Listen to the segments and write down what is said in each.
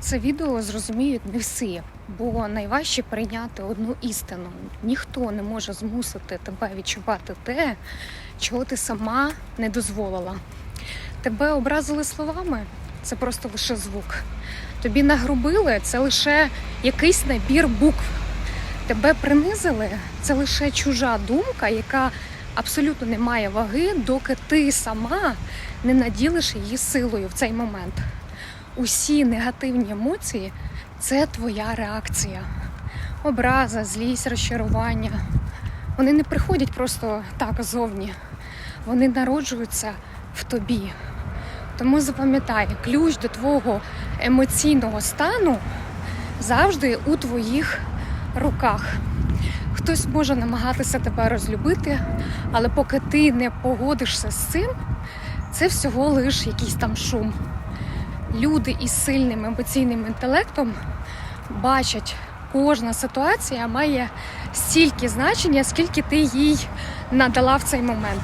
Це відео зрозуміють не всі, бо найважче прийняти одну істину. Ніхто не може змусити тебе відчувати те, чого ти сама не дозволила. Тебе образили словами це просто лише звук. Тобі нагрубили це лише якийсь набір букв. Тебе принизили це лише чужа думка, яка абсолютно не має ваги, доки ти сама не наділиш її силою в цей момент. Усі негативні емоції це твоя реакція. Образа, злість, розчарування. Вони не приходять просто так зовні. Вони народжуються в тобі. Тому запам'ятай, ключ до твого емоційного стану завжди у твоїх руках. Хтось може намагатися тебе розлюбити, але поки ти не погодишся з цим, це всього лиш якийсь там шум. Люди із сильним емоційним інтелектом бачать, кожна ситуація має стільки значення, скільки ти їй надала в цей момент.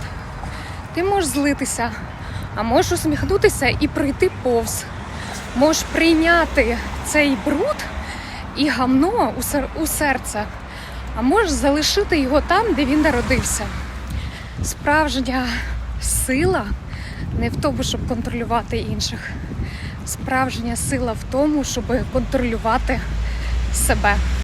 Ти можеш злитися, а можеш усміхнутися і пройти повз. Можеш прийняти цей бруд і гамно у серце, а можеш залишити його там, де він народився. Справжня сила не в тому, щоб контролювати інших. Справжня сила в тому, щоб контролювати себе.